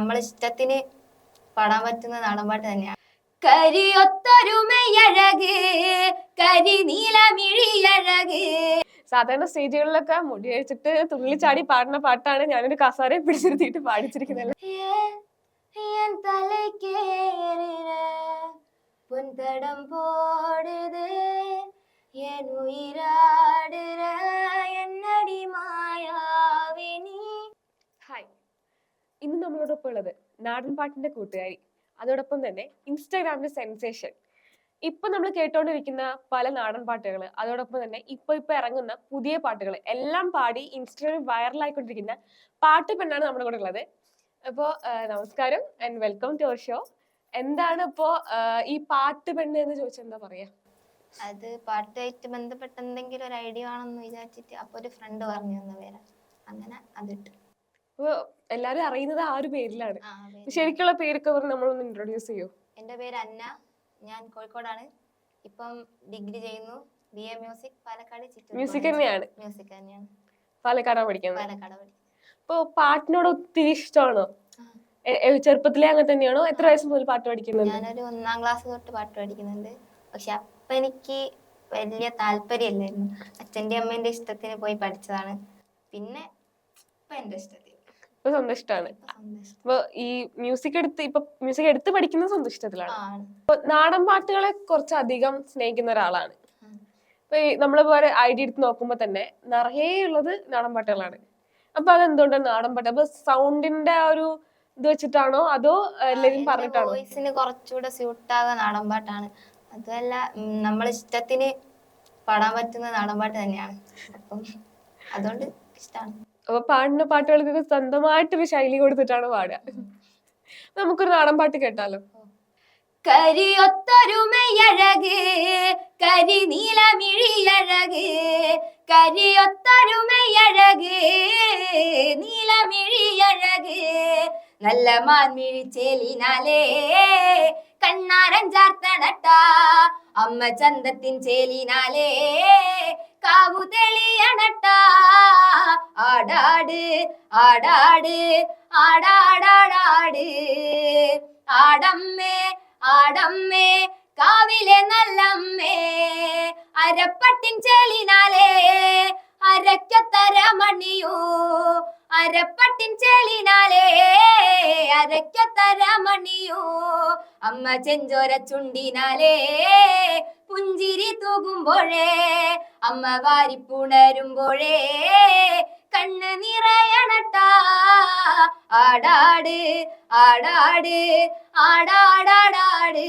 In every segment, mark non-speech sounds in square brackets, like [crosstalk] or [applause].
നമ്മളെ ഇഷ്ടത്തിന് പാടാൻ പറ്റുന്ന നാടൻ പാട്ട് തന്നെയാണ് കരിയൊത്തൊരുമയഴക് കരി നീലമിഴിയഴക് സാധാരണ സ്റ്റേജുകളിലൊക്കെ മുടി അഴിച്ചിട്ട് തുള്ളിച്ചാടി പാടുന്ന പാട്ടാണ് ഞാനൊരു കസാരയെ പിടിച്ചിരുത്തിയിട്ട് പാടിച്ചിരിക്കുന്നത് என் தலைக்கேறின பொன்தடம் போடுது என் உயிராடுற என்னடி നമ്മളോടൊപ്പം ഉള്ളത് നാടൻ പാട്ടിന്റെ കൂട്ടുകാരി. അതോടൊപ്പം തന്നെ ഇൻസ്റ്റാഗ്രാമിലെ സെൻസേഷൻ. ഇപ്പൊ നമ്മൾ കേട്ടോണ്ടിരിക്കുന്ന പല നാടൻ പാട്ടുകൾ അതോടൊപ്പം തന്നെ ഇപ്പൊ ഇപ്പൊ ഇറങ്ങുന്ന പുതിയ പാട്ടുകൾ എല്ലാം പാടി ഇൻസ്റ്റാഗ്രാമിൽ വൈറലായിക്കൊണ്ടിരിക്കുന്ന പാട്ട് പെണ്ണാണ് നമ്മുടെ കൂടെ ഉള്ളത്. അപ്പോ നമസ്കാരം ആൻഡ് വെൽക്കം ടു ഷോ എന്താണ് ഇപ്പോ ഈ പാട്ട് പെണ്ണ് എന്ന് ചോദിച്ചാൽ എന്താ പറയാ? അത് പാട്ടുമായിട്ട് ബന്ധപ്പെട്ട എന്തെങ്കിലും ഒരു ഐഡിയ ആണെന്ന് വിചാരിച്ചിട്ട് അപ്പൊ ഒരു ഫ്രണ്ട് പറഞ്ഞു തന്ന പേരാ. അങ്ങനെ അതിട്ടു. അപ്പൊ എല്ലാരും അറിയുന്നത് ആ ഒരു പേരിലാണ്. ആ. ശരിക്കുള്ള പേരൊക്കെ പറഞ്ഞ് നമ്മളൊന്ന് ഇൻട്രൊഡ്യൂസ് ചെയ്യൂ? എന്റെ പേര് അന്ന. ഞാൻ കോഴിക്കോടാണ്. ഇപ്പം ഡിഗ്രി ചെയ്യുന്നു. B A music Palakkad Chittur music തന്നെയാണ്. മ്യൂസിക് തന്നെയാണ്. പാലക്കാടാണ് പഠിക്കുന്നത്. പാലക്കാട് പഠിക്കുന്നത്. പാട്ടിനോട് ഒത്തിരി ഇഷ്ടമാണോ? ചെറുപ്പത്തിലെ എ- എ- ചെറുപ്പത്തിലേ അങ്ങനെ തന്നെയാണോ? എത്ര വയസ്സ് മുതൽ പാട്ട് പഠിക്കുന്നുണ്ട്? ഞാനൊരു ഒന്നാം ക്ലാസ് തൊട്ട് പാട്ട് പഠിക്കുന്നുണ്ട്. പക്ഷെ അപ്പം എനിക്ക് വലിയ താല്പര്യമില്ലായിരുന്നു. അച്ഛന്റെ അമ്മേന്റെ ഇഷ്ടത്തിന് പോയി പഠിച്ചതാണ്. പിന്നെ ഇപ്പൊ എന്റെ ഇഷ്ടത്തിന് ഇപ്പൊ സ്വന്തം ഇഷ്ടമാണ്. അപ്പൊ ഈ മ്യൂസിക് എടുത്ത് ഇപ്പൊ മ്യൂസിക് എടുത്ത് പഠിക്കുന്ന സ്വന്തം ഇഷ്ടത്തിലാണ്. അപ്പൊ നാടൻ പാട്ടുകളെ കുറച്ച് അധികം സ്നേഹിക്കുന്ന ഒരാളാണ്. ഇപ്പൊ ഈ നമ്മൾ വേറെ ഐഡിയ എടുത്ത് നോക്കുമ്പോ തന്നെ നിറയെ ഉള്ളത് നാടൻ പാട്ടുകളാണ്. അപ്പൊ അതെന്തുകൊണ്ടാണ് നാടൻ പാട്ട്? അപ്പൊ സൗണ്ടിന്റെ ആ ഒരു ഇത് വെച്ചിട്ടാണോ? അതോ എല്ലാരും പറഞ്ഞിട്ടാണോ? വോയിസിന് കുറച്ചുകൂടെ സ്യൂട്ടാകുക നാടൻ പാട്ടാണ്. അതുമല്ല നമ്മൾ നമ്മളെ ഇഷ്ടത്തിന് പാടാൻ പറ്റുന്ന നാടൻ പാട്ട് തന്നെയാണ്. അപ്പം അതുകൊണ്ട് ഇഷ്ടമാണ് അപ്പൊ പാടുന്ന പാട്ടുകൾക്കൊക്കെ സ്വന്തമായിട്ടൊരു ശൈലി കൊടുത്തിട്ടാണ് പാടുക. നമുക്കൊരു നാടൻ പാട്ട് കേട്ടാലോ? കരിയൊത്തൊരുമയഴക് കരി നീലമിഴിയഴക് കരിയൊത്തൊരുമയഴക് നീലമിഴിയഴക് നല്ല മാൻമിഴി ചേലിനാലേ. കണ്ണാരൻ ചാർത്തണട്ട. അമ്മ ചന്തത്തിൻ ചേലിനാലേ. കാവു തെളിയണട്ട. ആടാട് ആടാട് ആടാടാടാട്. ആടമ്മേ ആടമ്മേ കാവിലെ നല്ലമ്മേ. അരപ്പട്ടിൻ ചേലിനാലേ. അരക്കത്തര മണിയോ. അരപ്പട്ടിൻ ചേലിനാലേ അരക്കത്തര മണിയോ? അമ്മ ചെഞ്ചോര ചുണ്ടിനാലേ പുഞ്ചിരി തൂകുമ്പോഴേ അമ്മ വാരിപ്പുണരുമ്പോഴേ കണ്ണ് നിറയണട്ട. ആടാട് ആടാട് ആടാടാടാട്.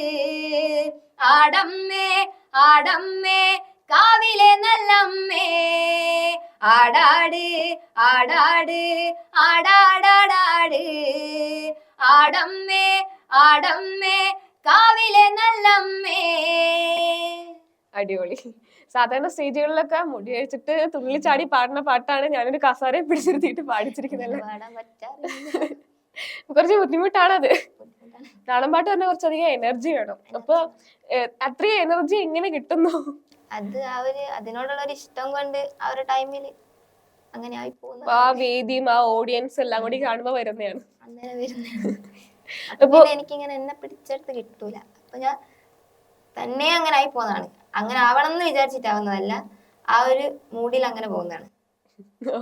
ആടമ്മേ ആടമ്മേ കാവിലെ നല്ലമ്മേ. ആടാട് ആടാട് ആടാടാടാട്. ആടമ്മേ ആടമ്മേ കാവിലെ നല്ലമ്മേ. അടിപൊളി. സാധാരണ സ്റ്റേജുകളിലൊക്കെ മുടി അഴിച്ചിട്ട് തുള്ളിച്ചാടി പാടുന്ന പാട്ടാണ് ഞാനൊരു കസാരയെ പിടിച്ചിരുത്തിയിട്ട് പാടിച്ചിരിക്കുന്നത്. കുറച്ച് ബുദ്ധിമുട്ടാണത് അത്. നാടൻ പാട്ട് പറഞ്ഞാൽ കുറച്ചധികം എനർജി വേണം. അപ്പൊ അത്രയും എനർജി എങ്ങനെ കിട്ടുന്നു. അത് അവർ അതിനോടുള്ള ഒരു ഇഷ്ടം കൊണ്ട് ആ ഒരു ടൈമിൽ അങ്ങനെ ആയി പോകുന്നു ആ വേദിയും ആ ഓഡിയൻസ് എല്ലാം കൂടി കാണുമ്പോ വരുന്നതാണ്. അങ്ങനെ വരുന്നത് [laughs] അപ്പൊ എനിക്കിങ്ങനെ എന്നെ പിടിച്ചെടുത്ത് കിട്ടൂല. അപ്പൊ ഞാൻ തന്നെ അങ്ങനെ ആയി പോകുന്നതാണ് അങ്ങനെ ആവണം എന്ന് വിചാരിച്ചിട്ടാവുന്നതല്ല ആ ഒരു മൂഡിൽ അങ്ങനെ പോകുന്നതാണ്.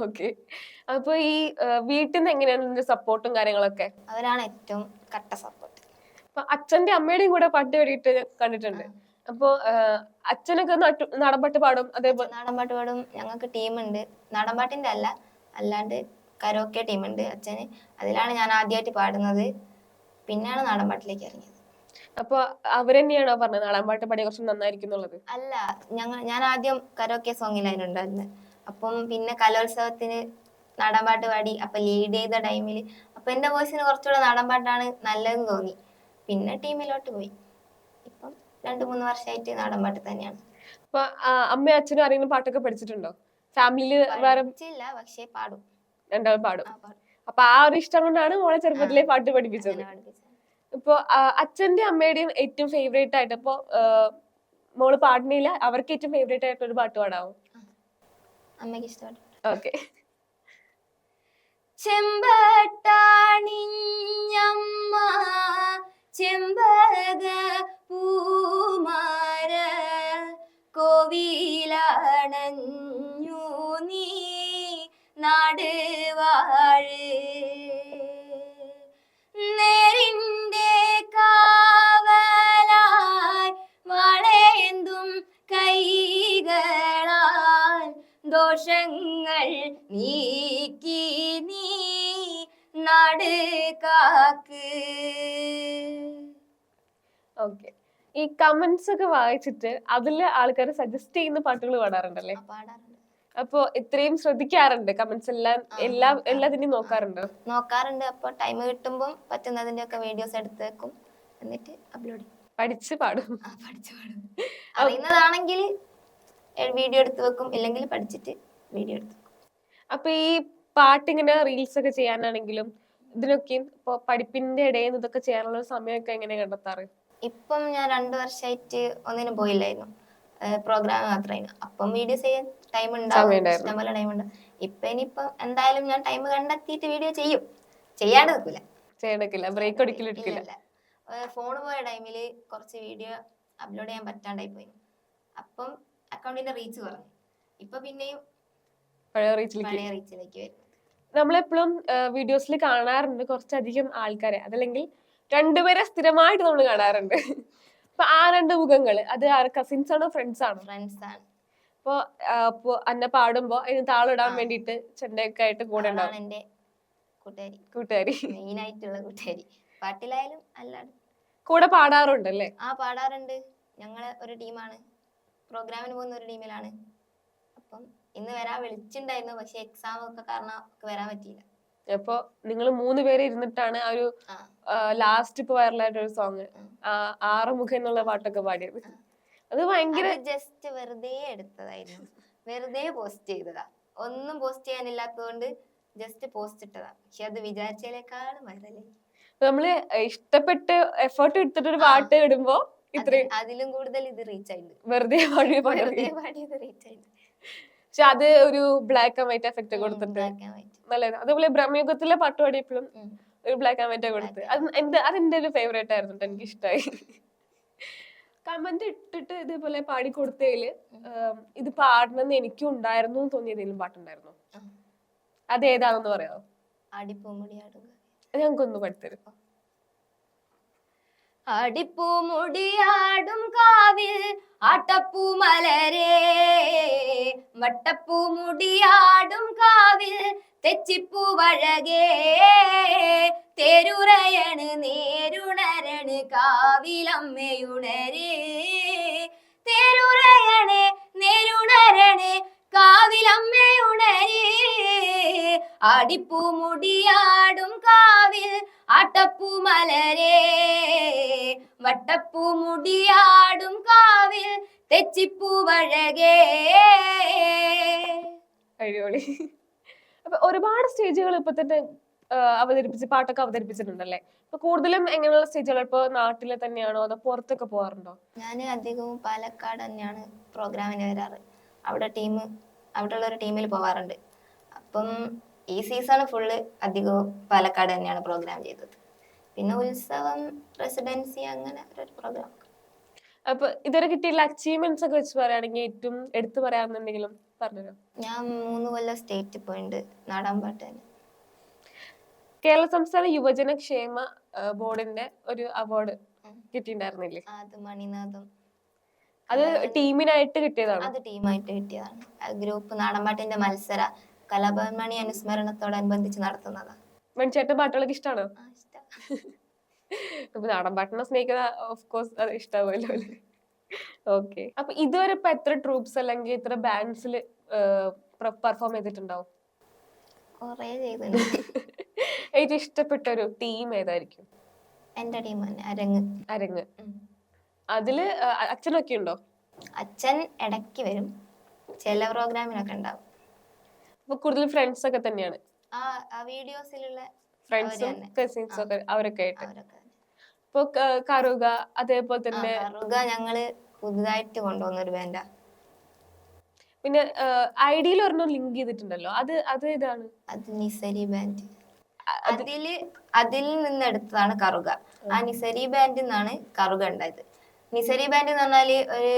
ഓക്കെ. അപ്പൊ ഈ വീട്ടിൽ നിന്ന് എങ്ങനെയാണ് ഇതിന്റെ സപ്പോർട്ടും കാര്യങ്ങളൊക്കെ? അവരാണ് ഏറ്റവും കട്ട സപ്പോർട്ട്. അപ്പൊ അച്ഛന്റെ അമ്മയുടെയും കൂടെ പാട്ട് പാടിയിട്ട് കണ്ടിട്ടുണ്ട്. അപ്പൊ അച്ഛനൊക്കെ നാടൻപാട്ട് പാടും അതേപോലെ നാടൻപാട്ട് പാടും. ഞങ്ങൾക്ക് ടീമുണ്ട്. നാടൻപാട്ടിന്റെ അല്ല അല്ലാണ്ട് കരോക്കെ ടീമുണ്ട് അച്ഛന്. അതിലാണ് ഞാൻ ആദ്യമായിട്ട് പാടുന്നത്. പിന്നെയാണ് നാടൻപാട്ടിലേക്ക് ഇറങ്ങിയത്. അപ്പൊ അവരെന്നെയാണോ പറഞ്ഞത്? നാടൻപാട്ട് പാടിയ കുറച്ച് നന്നായിരിക്കും എന്നുള്ളത്. അല്ല ഞങ്ങൾ ഞാൻ ആദ്യം കരോക്കെ സോങ്ങിലായിരുന്നു ഉണ്ടായിരുന്നത് അപ്പം പിന്നെ കലോത്സവത്തിന് നാടൻപാട്ട് പാടി അപ്പൊ ലീഡ് ചെയ്ത ടൈമിൽ അപ്പൊ എന്റെ വോയിസിന് കുറച്ചുകൂടെ നാടൻപാട്ടാണ് നല്ലതെന്ന് തോന്നി. പിന്നെ ടീമിലോട്ട് പോയി. രണ്ടു മൂന്ന് വർഷമായിട്ട് നാടൻ പാട്ട് തന്നെയാണ്. അപ്പൊ അമ്മയും അച്ഛനും ആരെങ്കിലും പാട്ടൊക്കെ പഠിച്ചിട്ടുണ്ടോ? ഫാമിലിയിൽ വേറെ പഠിച്ചില്ല പക്ഷേ പാടും. രണ്ടാളും പാടും. അപ്പൊ ആ ഒരു ഇഷ്ടം കൊണ്ടാണ് മോളെ ചെറുപ്പത്തിലെ പാട്ട് പഠിപ്പിച്ചത്. ഇപ്പൊ അച്ഛന്റെ അമ്മയുടെയും ഏറ്റവും ഫേവറേറ്റ് ആയിട്ട് ഇപ്പൊ മോൾ പാടുന്നില്ല അവർക്ക് ഏറ്റവും ഫേവറേറ്റ് ആയിട്ട് ഒരു പാട്ട് പാടാവും? അമ്മയ്ക്ക് ചെമ്പട്ടാണിഞ്ഞമ്മ ഓക്കെ നനഞ്ഞു നീ നാടുവാഴ്. നേരിന്റെ കാവലായി വളേന്തും കൈകളാൽ ദോഷങ്ങൾ നീക്കി നീ നാട് കാക്ക് ഓക്കെ. ഈ കമന്റ്സ് ഒക്കെ വായിച്ചിട്ട് അതിൽ ആൾക്കാർ സജസ്റ്റ് ചെയ്യുന്ന പാട്ടുകൾ പാടാറുണ്ടല്ലേ? അപ്പോ പാടാറുണ്ട്. അപ്പൊ ഇത്രയും ശ്രദ്ധിക്കാറുണ്ട് കമന്റ്സ് എല്ലാം എല്ലാ. എല്ലാത്തിനെയും നോക്കാറുണ്ട്? നോക്കാറുണ്ട്. അപ്പൊ ടൈം കിട്ടുമ്പോൾ പറ്റുന്നതിന്റെ ഒക്കെ വീഡിയോസ് എടുത്ത് വെക്കും. എന്നിട്ട് അപ്ലോഡ് ചെയ്യും. പഠിച്ച് പാടും. പഠിച്ച് പാടും. അറിയുന്നതാണെങ്കിൽ വീഡിയോ എടുത്ത് വെക്കും. ഇല്ലെങ്കിൽ പഠിച്ചിട്ട് വീഡിയോ എടുത്ത് വെക്കും. അപ്പൊ ഈ പാട്ടിങ്ങനെ റീൽസ് ഒക്കെ ചെയ്യാനാണെങ്കിലും ഇതിനൊക്കെയും ഇപ്പൊ പഠിപ്പിന്റെ ഇടയിൽ നിന്ന് ഇതൊക്കെ ചെയ്യാനുള്ള സമയമൊക്കെ എങ്ങനെ കണ്ടെത്താറ്? ഇപ്പം ഞാൻ രണ്ടു വർഷമായിട്ട് ഒന്നിനും പോയില്ലായിരുന്നു. പ്രോഗ്രാം മാത്രമായിരുന്നു അപ്പം വീഡിയോ ചെയ്യാൻ ടൈം ഉണ്ടാവും. ഇഷ്ടംപോലെ ടൈം ഉണ്ടാവും ഇപ്പൊ ഇനിയിപ്പം എന്തായാലും ഞാൻ ടൈം കണ്ടെത്തിയിട്ട് വീഡിയോ ചെയ്യും. ചെയ്യാണ്ട് നിൽക്കില്ല. ചെയ്യണക്കില്ല ബ്രേക്ക് ഒടിക്കില്ല ഫോൺ പോയ ടൈമിൽ കുറച്ച് വീഡിയോ അപ്ലോഡ് ചെയ്യാൻ പറ്റാണ്ടായി പോയി. അപ്പം അക്കൗണ്ടിന്റെ റീച്ച് കുറഞ്ഞു. ഇപ്പൊ പിന്നെയും പഴയ റീച്ചിലേക്ക് പഴയ റീച്ചിലേക്ക് നമ്മളെപ്പോഴും വീഡിയോസിൽ കാണാറുണ്ട് കുറച്ചധികം ആൾക്കാരെ. അതല്ലെങ്കിൽ രണ്ടുപേരെ സ്ഥിരമായിട്ട് നമ്മൾ കാണാറുണ്ട്. അപ്പൊ ആ രണ്ട് മുഖങ്ങൾ അത് കസിൻസ് ആണോ ഫ്രണ്ട്സ് ആണോ? ഫ്രണ്ട്സ് ആണ്. അപ്പൊ അപ്പൊ അന്ന പാടുമ്പോ അതിന് താളിടാൻ വേണ്ടിട്ട് ചെണ്ടയൊക്കെ ആയിട്ട് കൂടെ ഉണ്ടാവും. എന്റെ കൂട്ടുകാരി. കൂട്ടുകാരി. മെയിൻ ആയിട്ടുള്ള കൂട്ടുകാരി. പാട്ടിലായാലും അല്ലാണ്ട്. കൂടെ പാടാറുണ്ടല്ലേ? ആ പാടാറുണ്ട്. ഞങ്ങൾ ഒരു ടീമാണ്. പ്രോഗ്രാമിന് പോകുന്ന ഒരു ടീമിലാണ്. അപ്പം ഇന്ന് വരാൻ വിളിച്ചിണ്ടായിരുന്നു. പക്ഷെ എക്സാം ഒക്കെ കാരണം വരാൻ പറ്റിയില്ല. അപ്പൊ നിങ്ങൾ മൂന്ന് പേര് ഇരുന്നിട്ടാണ് ആ ഒരു ലാസ്റ്റ് ഇപ്പൊ വൈറലായിട്ട് ഒരു സോങ് ആറുമുഖ എന്നുള്ള പാട്ടൊക്കെ പാടിയത്. അത് ഭയങ്കര ജസ്റ്റ് വെറുതെ എടുത്തതായിരുന്നു. വെറുതെ പോസ്റ്റ് ചെയ്തതാ. ഒന്നും പോസ്റ്റ് ചെയ്യാനില്ലാത്തതുകൊണ്ട് ജസ്റ്റ് പോസ്റ്റ് ഇട്ടതാ. പക്ഷെ അത് വിചാരിച്ചതിനേക്കാളും വൈറലായി നമ്മൾ ഇഷ്ടപ്പെട്ട് എഫേർട്ട് എടുത്തിട്ട് ഒരു പാട്ട് ഇടുമ്പോ ഇത്രയും അതിലും കൂടുതൽ ഇത് റീച്ച് ആയിട്ടുണ്ട്. വെറുതെ പാടിയ പാട്ട് വെറുതെ പാടിയത് റീച്ച് ആയിട്ടുണ്ട്. പക്ഷെ അത് ഒരു ബ്ലാക്ക് ആൻഡ് വൈറ്റ് എഫക്ട് കൊടുത്തിട്ടുണ്ട് നല്ലതാണ് അതുപോലെ ബ്രഹ്മയുഗത്തിലെ പാട്ട് പാടിയപ്പോഴും. ഒരു ബ്ലാക്ക് ആൻഡ് വൈറ്റ് കൊടുത്ത്. അത് എന്റെ അതെന്റെ ഒരു ഫേവറേറ്റ് ആയിരുന്നു എനിക്ക് ഇഷ്ടമായി കമന്റ് ഇട്ടിട്ട് ഇതേപോലെ പാടി കൊടുത്തതിൽ ഇത് പാടണമെന്ന് എനിക്കും ഉണ്ടായിരുന്നു എന്ന് തോന്നിയ ഏതെങ്കിലും പാട്ടുണ്ടായിരുന്നു. അത് ഏതാണെന്ന് പറയാമോ ഞങ്ങൾക്കൊന്ന് പഠിത്തരും. അടിപ്പൂമുടിയാടും കാവിൽ ആട്ടപ്പൂ മലരേ. വട്ടപ്പൂ മുടിയാടും കാവിൽ തെച്ചിപ്പൂ വഴകേ. കാവിലമ്മയുണരേ. തേരുറയണേ നേരുണരണേ കാവിലമ്മയുണരേ. അടിപ്പൂ മുടിയാടും കാവിൽ ആട്ടപ്പൂ മലരേ വട്ടപ്പൂ മുടിയാടും കാവിൽ തെച്ചിപ്പൂ വഴകേ അടിപൊളി. അപ്പൊ ഒരുപാട് സ്റ്റേജുകൾ ഇപ്പൊ തന്നെ അവതരിപ്പിച്ച് പാട്ടൊക്കെ അവതരിപ്പിച്ചിട്ടുണ്ടല്ലേ? ഇപ്പൊ കൂടുതലും എങ്ങനെയുള്ള സ്റ്റേജുകൾ ഇപ്പൊ നാട്ടിലെ തന്നെയാണോ അതോ പുറത്തൊക്കെ പോകാറുണ്ടോ ഞാൻ അധികവും പാലക്കാട് തന്നെയാണ് പ്രോഗ്രാമിന് വരാറ്. അവിടെ ടീം അവിടെ ഉള്ള ഒരു ടീമിൽ പോവാറുണ്ട്. അപ്പം ഈ സീസൺ ഫുള്ള് അധികവും പാലക്കാട് തന്നെയാണ് പ്രോഗ്രാം ചെയ്തത്. പിന്നെ ഉത്സവം റെസിഡൻസി അങ്ങനെ ഒരു പ്രോഗ്രാം അപ്പൊ ഇതുവരെ കിട്ടിയുള്ള അച്ചീവ്മെന്റ്സ് ഒക്കെ വെച്ച് പറയുകയാണെങ്കിൽ ഏറ്റവും എടുത്തു പറയാമെന്നുണ്ടെങ്കിലും പറഞ്ഞുതരാം? ഞാൻ മൂന്ന് കൊല്ലം സ്റ്റേറ്റ് പോയിട്ടുണ്ട്. നാടാൻപാട്ട് തന്നെ. കേരള സംസ്ഥാന യുവജന ക്ഷേമ ബോർഡിന്റെ ഒരു അവാർഡ്. കിട്ടിയിട്ടുണ്ടായിരുന്നില്ലേ? അത് മണിനാഥം. അത് ടീമിനായിട്ട് കിട്ടിയതാണ്? അത് ടീമായിട്ട് കിട്ടിയതാണ്. ഗ്രൂപ്പ് നാടൻപാട്ടിന്റെ മത്സര കലാഭവൻ മണി അനുസ്മരണത്തോടനുബന്ധിച്ച് നടത്തുന്നതാണ് മണിച്ചേട്ടൻ പാട്ടുകളൊക്കെ ഇഷ്ടമാണോ. ഇപ്പൊ [laughs] നാടൻ പാട്ടിനെ സ്നേഹിക്കുന്ന ഓഫ് കോഴ്സ് അത് ഇഷ്ടാവുമല്ലോ അല്ലേ? ഓക്കെ അപ്പൊ ഇതുവരെ ഇപ്പൊ എത്ര ട്രൂപ്സ് അല്ലെങ്കിൽ എത്ര ബാൻഡ്സിൽ പെർഫോം ചെയ്തിട്ടുണ്ടാവും? ചെയ്തിട്ടുണ്ട്. ഏറ്റവും ഇഷ്ടപ്പെട്ട ഒരു ടീം ഏതായിരിക്കും? എന്റെ ടീം തന്നെ അരങ്ങ്. അരങ്ങ്. അതിൽ അച്ഛനൊക്കെ ഉണ്ടോ? അച്ഛൻ ഇടയ്ക്ക് വരും. ചില പ്രോഗ്രാമിനൊക്കെ ഉണ്ടാവും. അപ്പൊ കൂടുതൽ ഫ്രണ്ട്സ് ഒക്കെ തന്നെയാണ്. ആ വീഡിയോസിലുള്ള ഫ്രണ്ട്സും. കസിൻസും ഒക്കെ അവരൊക്കെ ആയിട്ട്. ഇപ്പൊ കറുക അതേപോലെ തന്നെ കറുക ഞങ്ങൾ പുതുതായിട്ട് കൊണ്ടുവന്ന ഒരു ബാൻഡാ പിന്നെ ഐഡിയിൽ ഒരെണ്ണം ലിങ്ക് ചെയ്തിട്ടുണ്ടല്ലോ. അത് അത് ഇതാണ് അത് നിസരി ബാൻഡ് അതിൽ അതിൽ നിന്ന് എടുത്തതാണ് കറുക. ആ നിസരി ബാൻഡിൽ നിന്നാണ് കറുക ഉണ്ടായത്. നിസരി ബാൻഡ് എന്ന് പറഞ്ഞാൽ ഒരു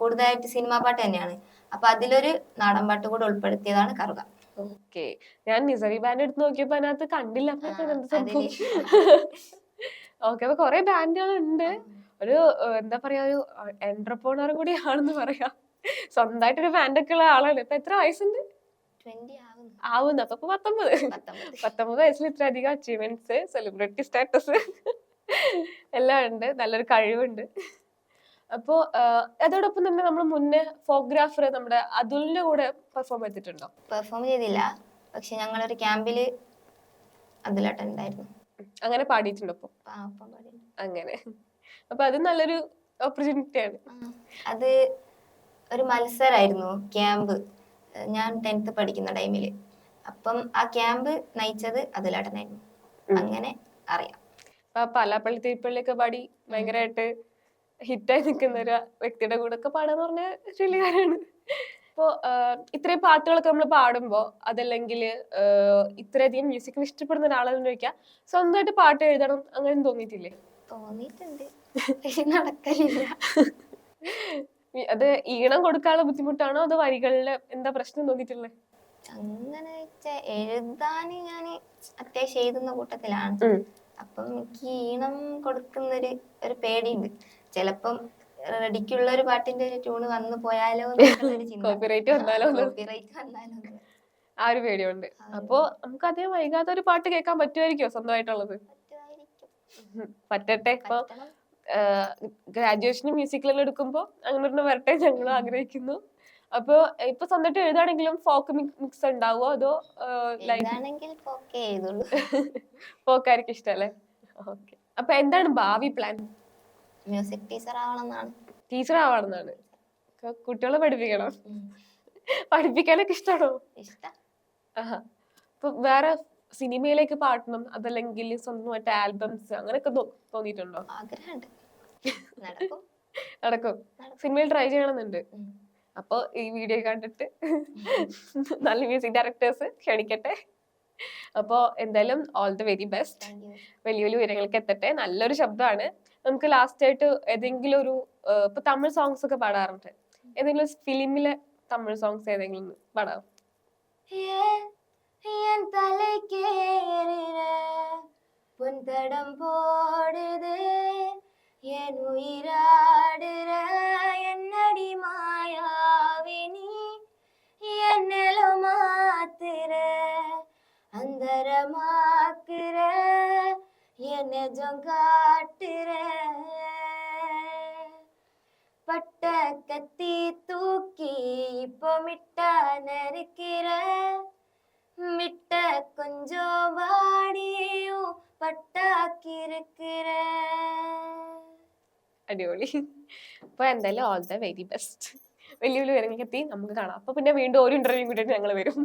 കൂടുതലായിട്ട് സിനിമാ പാട്ട് തന്നെയാണ്. അപ്പൊ അതിലൊരു നാടൻ പാട്ട് കൂടെ ഉൾപ്പെടുത്തിയതാണ് കറുക. ഓക്കെ. ഞാൻ നിസരി ബാൻഡ് എടുത്ത് നോക്കിയപ്പോ അതിനകത്ത് കണ്ടില്ല. [laughs] ഓക്കെ അപ്പൊ കൊറേ ബാൻഡുകളുണ്ട്. ഒരു എന്താ പറയാ ഒരു എന്റർപ്രോണർ കൂടി ആണെന്ന് പറയാം. സ്വന്തമായിട്ട് ഒരു ബാൻഡൊക്കെ ഉള്ള ആളാണ്. ഇപ്പൊ എത്ര വയസ്സുണ്ട്? ട്വന്റി ആവുന്നു. അപ്പൊ പത്തൊമ്പത്. പത്തൊമ്പത്. വയസ്സിൽ ഇത്ര അധികം അച്ചീവ്മെന്റ്സ് സെലിബ്രിറ്റി സ്റ്റാറ്റസ് എല്ലാം ഉണ്ട്. നല്ലൊരു കഴിവുണ്ട്. അപ്പോ അതോടൊപ്പം തന്നെ നമ്മൾ മുന്നേ ഫോട്ടോഗ്രാഫർ നമ്മുടെ അതുലിന്റെ കൂടെ പെർഫോം ചെയ്തിട്ടുണ്ടോ? പെർഫോം ചെയ്തില്ല. പക്ഷെ ഒരു ക്യാമ്പിൽ അതിലോട്ട് ഉണ്ടായിരുന്നു അങ്ങനെ പാടിയിട്ടുണ്ടോ. അങ്ങനെ. അപ്പൊ അത് നല്ലൊരു ഓപ്പർച്യൂണിറ്റി ആണ്. അത് ഒരു മത്സരായിരുന്നു ക്യാമ്പ് ഞാൻ ടെൻത്ത് പഠിക്കുന്ന ടൈമിൽ അപ്പം ആ ക്യാമ്പ് നയിച്ചത് അതിലേട്ടനായിരുന്നു. അങ്ങനെ അറിയാം. അപ്പൊ പലാപ്പള്ളി തീപ്പള്ളിയൊക്കെ പാടി ഭയങ്കരമായിട്ട് ഹിറ്റായി നിൽക്കുന്ന ഒരു വ്യക്തിയുടെ കൂടെ ഒക്കെ പാടാന്ന് പറഞ്ഞാൽ വലിയ കാര്യമാണ് ഇപ്പോ ഇത്രയും പാട്ടുകളൊക്കെ നമ്മൾ പാടുമ്പോ അതല്ലെങ്കിൽ ഇത്രയധികം മ്യൂസിക് ഇഷ്ടപ്പെടുന്ന ഒരാളെന്ന് ചോദിക്കാം സ്വന്തമായിട്ട് പാട്ട് എഴുതണം അങ്ങനെ തോന്നിയിട്ടില്ലേ? തോന്നിയിട്ടുണ്ട്. ഈ- [laughs] അത് ഈണം കൊടുക്കാനുള്ള ബുദ്ധിമുട്ടാണോ അതോ വരികളിൽ എന്താ പ്രശ്നം തോന്നിയിട്ടുള്ളത് അങ്ങനെ വെച്ചാ എഴുതാന് ഞാൻ അത്യാവശ്യം എഴുതുന്ന കൂട്ടത്തിലാണ്. അപ്പം എനിക്ക് ഈണം കൊടുക്കുന്ന ഒരു പേടിയുണ്ട്. ചിലപ്പം റെഡിക്കുള്ള ഒരു പാട്ടിന്റെ ഒരു ട്യൂണ് വന്നു പോയാലോ. കോപ്പിറൈറ്റ് വന്നാലോ കോപ്പിറൈറ്റ് വന്നാലോ ആ ഒരു പേടിയുണ്ട്. ഒരു അപ്പോ നമുക്ക് അതേ വൈകാതെ ഒരു പാട്ട് കേൾക്കാൻ പറ്റുമായിരിക്കോ സ്വന്തമായിട്ടുള്ളത്. പറ്റട്ടെ ഇപ്പൊ. ഗ്രാജുവേഷനും മ്യൂസിക്കിലെല്ലാം എടുക്കുമ്പോൾ അങ്ങനെ ഒരെണ്ണം വരട്ടെ ഞങ്ങൾ ആഗ്രഹിക്കുന്നു. അപ്പൊ ഇപ്പൊ സ്വന്തമായിട്ട് എഴുതാണെങ്കിലും ഫോക്ക് മിക്സ് ഉണ്ടാവോ അതോ ഫോക്കായിരിക്കും ഇഷ്ടല്ലേ ഓക്കെ അപ്പൊ എന്താണ് ഭാവി പ്ലാൻ മ്യൂസിക് ടീച്ചർ ആവണമെന്നാണ്. ടീച്ചർ ആവണമെന്നാണ്. കുട്ടികളെ പഠിപ്പിക്കണം. പഠിപ്പിക്കാനൊക്കെ ഇഷ്ടമാണോ ഇഷ്ടം. ആഹാ. വേറെ സിനിമയിലേക്ക് പാടണം അതല്ലെങ്കിൽ സ്വന്തമായിട്ട് ആൽബംസ് അങ്ങനെയൊക്കെ തോന്നിയിട്ടുണ്ടോ? ആഗ്രഹമുണ്ട്. നടക്കും നടക്കും നടക്കും. സിനിമയിൽ ട്രൈ ചെയ്യണമെന്നുണ്ട് ഉം. അപ്പൊ ഈ വീഡിയോ കണ്ടിട്ട് നല്ല മ്യൂസിക് ഡയറക്ടേഴ്സ് ക്ഷണിക്കട്ടെ അപ്പോ എന്തായാലും all the very best Thank you. വലിയ വലിയ ഉയരങ്ങൾക്ക് എത്തട്ടെ നല്ലൊരു ശബ്ദമാണ് നമുക്ക് ലാസ്റ്റ് ആയിട്ട് ഏതെങ്കിലും ഒരു ആ, ഇപ്പൊ തമിഴ് സോങ്സ് ഒക്കെ പാടാറുണ്ട് ഏതെങ്കിലും ഫിലിമിലെ തമിഴ് സോങ്സ് ഏതെങ്കിലും ഒന്ന് പാടാം ஏன் என் தலைக்கேறின பொன் தடம் போடுது என் உயிராடுற என்னடி மாயாவினி என்னல மாத்துற அந்தரமாக்குற என் நெஜம் காட்டுற. பட்ட கத்தி தூக்கி இப்போ மிட்ட நறுக்கிற மிட்ட கொஞ்சம் வாடியும் பட்டாக்கிருக்கிற അടിപൊളി. അപ്പൊ എന്തായാലും ഓൾ ദ വെരി ബെസ്റ്റ് വലിയ വലിയ ഉയരങ്ങൾക്ക് എത്തി നമുക്ക് കാണാം. അപ്പൊ പിന്നെ വീണ്ടും ഒരു ഇന്റർവ്യൂ കൂട്ടിയിട്ട് ഞങ്ങൾ വരും.